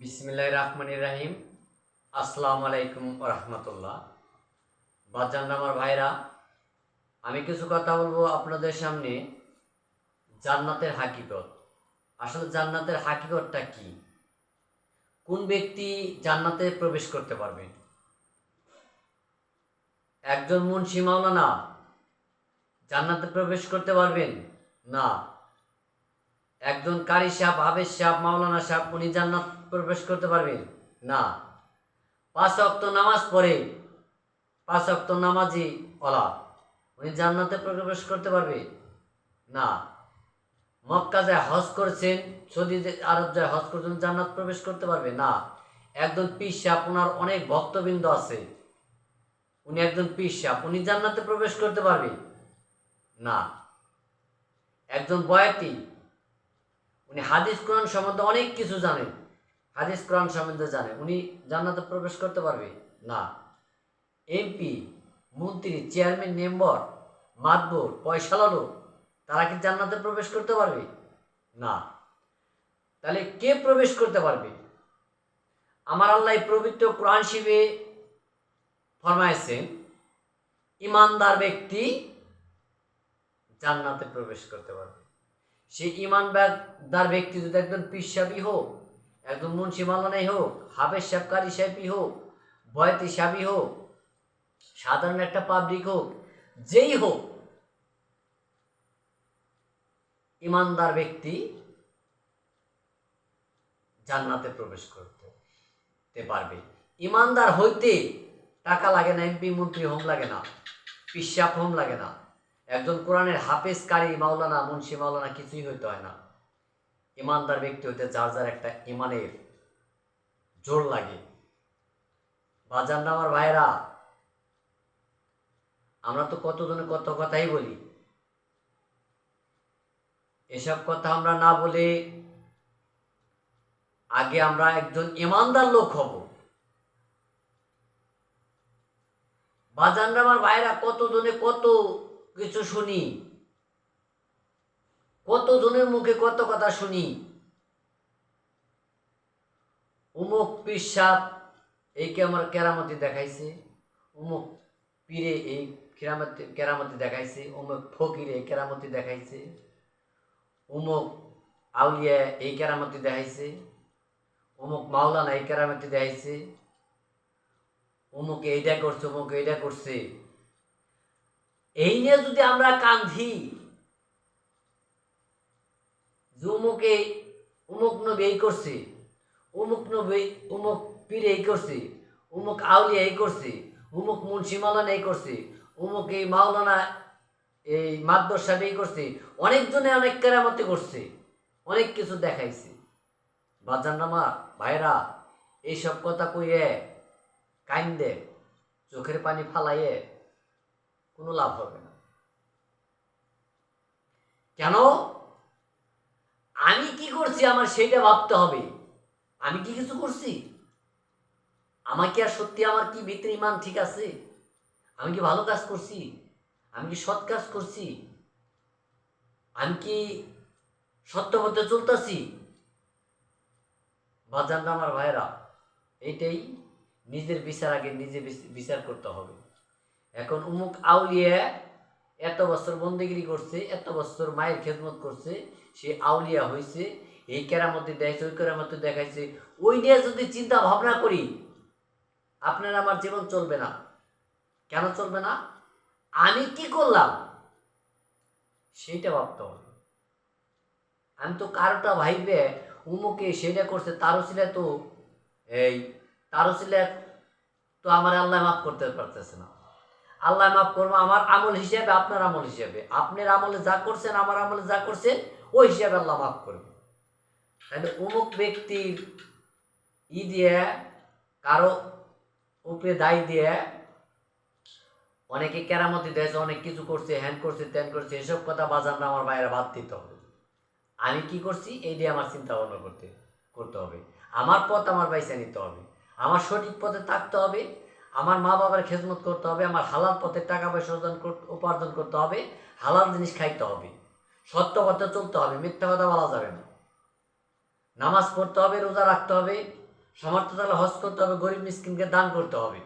বিসমিল্লাহ রহমান রাহিম। আসসালামু আলাইকুম রহমতুল্লাহ বাজান আমার ভাইরা, আমি কিছু কথা বলব আপনাদের সামনে। জান্নাতের হাকিকত। আসলে জান্নাতের হাকিকতটা কি? কোন ব্যক্তি জান্নাতে প্রবেশ করতে পারবে? একজন মন মুন্সি মাওলানা জান্নাতে প্রবেশ করতে পারবেন? না। একজন কারি সাহেব হাবেজ সাহেব, মাওলানা সাহেব, উনি জান্নাত প্রবেশ করতে পারবেন না। পাঁচ অক্ত নামাজ পড়ে, পাঁচ অক্ত নামাজি ওলা। উনি জান্নাতে প্রবেশ করতে পারবে? না। মক্কা যায় হজ করছেন, সৌদি আরব যায় হজ করছেন জান্নাত প্রবেশ করতে পারবে? না। একজন পীর সাহেব ওনার অনেক ভক্তবৃন্দ আছে। উনি একজন পীর সাহেব, উনি জান্নাতে প্রবেশ করতে পারবে? না। একজন বয়াতি উনি হাদিস কোরআন সম্বন্ধে অনেক কিছু জানেন হাদিস কোরআন সম্বন্ধে জানে। উনি জান্নাতে প্রবেশ করতে পারবে? না। এমপি, মন্ত্রী, চেয়ারম্যান, মেম্বার, মাতবর পয়সালারও তারা কি জান্নাতে প্রবেশ করতে পারবে? না। তাহলে কে প্রবেশ করতে পারবে? আমার আল্লাহ পবিত্র কোরআন শিবে ফরমাইছেন ইমানদার ব্যক্তি জান্নাতে প্রবেশ করতে পারবে। সেই ইমান ইমানদার ব্যক্তি যদি একজন পিসাবি হোক, একজন মুন্সি মালানাই হোক, হাফেজ সাহেব সাহেবই হোক, বয়তি সাবি হোক, সাধারণ একটা পাবলিক হোক, যেই হোক, ইমানদার ব্যক্তি জান্নাতে প্রবেশ করতে পারবে। ইমানদার হইতে টাকা লাগে না এমপি মন্ত্রী হোম লাগে না পিসাব হোম লাগে না। একজন কোরআনের হাফেজ কারি মাওলানা, মুন্সি মাওলানা কিছুই হইতে হয় না। ইমানদার ব্যক্তি হইতে যার যার একটা ইমানের জোর লাগে। বাজার না আমার ভাইরা আমরা তো কতজনে কত কথাই বলি। এসব কথা আমরা না বলে আগে আমরা একজন ইমানদার লোক হব। বাজান আমার ভাইরা কতজনে কত কিছু শুনি। কতজনের মুখে কত কথা শুনি। উমুক পিসাব এই আমার কেরামতি দেখাইছে। উমুক পীরে এই কেরামতি কেরামতি দেখাইছে। উমুক ফকিরে এই কেরামতি দেখাইছে। উমুক আউলিয়া এই কেরামতি দেখাইছে। উমুক মাওলানা এই কেরামতি দেখাইছে। উমুক এইটা করছে, উমুক এইটা করছে। এই নিয়ে যদি আমরা কান্ধি যে উমুকে নবী এই করছে, উমুক নবী উমুক পীর এই করছে, উমুক আউলিয়া এই করছে, উমুক মুন্সি মাওলানা এই করছে, উমুক এই মাওলানা এই মাদ্দর এই করছে, অনেকজনে অনেক কেরামতি করছে, অনেক কিছু দেখাইছে। বাজার নামা, ভাইরা, এইসব কথা কইয়ে, কাইন্দে, চোখের পানি ফালাইয়ে কোনো লাভ হবে না। কেন? আমি কি করছি আমার সেইটা ভাবতে হবে। আমি কি কিছু করছি? আমার কি আর সত্যি আমার কি ভিতরে ইমান ঠিক আছে? আমি কি ভালো কাজ করছি? আমি কি সৎ কাজ করছি? আমি কি সত্য পথে চলতেছি? বাজার আমার ভাইরা এইটাই নিজের বিচার আগে নিজে বিচার করতে হবে। এখন উমুক আউলিয়া এত বছর বন্দিগিরি করছে, এত বছর মায়ের খেদমত করছে, সে আউলিয়া হয়েছে এই কেরামতি দেখাইছে, ওই কেরামতি দেখাইছে। ওই নিয়ে যদি চিন্তা ভাবনা করি, আপনার আমার জীবন চলবে না। কেন চলবে না? আমি কি করলাম? সেইটা ভাবতে হবে। আমি তো কারোটা ভাইবে উমুকে সেটা করছে তারও ছিল তো এই তারও ছিল তো আমার আল্লাহ মাফ করতে পারতেছে না। আল্লাহ মাফ করব আমার আমল হিসাবে আপনার আমল হিসাবে। আপনার আমলে যা করছেন, আমার আমলে যা করছেন, ওই হিসাবে আল্লাহ মাফ করবে তাহলে অমুক ব্যক্তির ই দিয়ে, কারও উপরে দায় দিয়ে, অনেকে কেরামতি দিয়েছে অনেক কিছু করছে, হ্যান করছে, ত্যান করছে, এসব কথা বাজার না আমার বাইরে বাদ দিতে হবে। আমি কি করছি? এই দিয়ে আমার চিন্তা ভাবনা করতে করতে হবে। আমার পথ আমার বাইসে নিতে হবে। আমার সঠিক পথে থাকতে হবে। আমার মা বাবার খেদমত করতে হবে, আমার হালাল পথে টাকা পয়সা অর্জন উপার্জন করতে হবে, হালাল জিনিস খাইতে হবে। সত্য পথে চলতে হবে, মিথ্যা কথা বলা যাবে না। নামাজ পড়তে হবে, রোজা রাখতে হবে, সামর্থ্য তাহলে হজ করতে হবে, গরিব মিসকিনকে দান করতে হবে।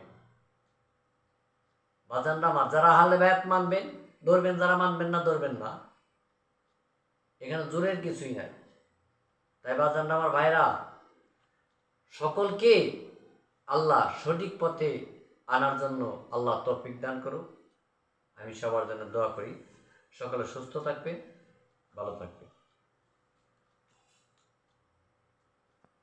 বাজানরা আমার যারা হালে ব্যাত মানবেন, ধরবেন, যারা মানবেন না, ধরবেন না। এখানে জোরের কিছুই নাই। তাই বাজানরা আমার ভাইরা, সকলকে আল্লাহ সঠিক পথে আনার জন্য আল্লাহ তফিক দান করুক। আমি সবার জন্য দোয়া করি। সকলে সুস্থ থাকবে ভালো থাকবে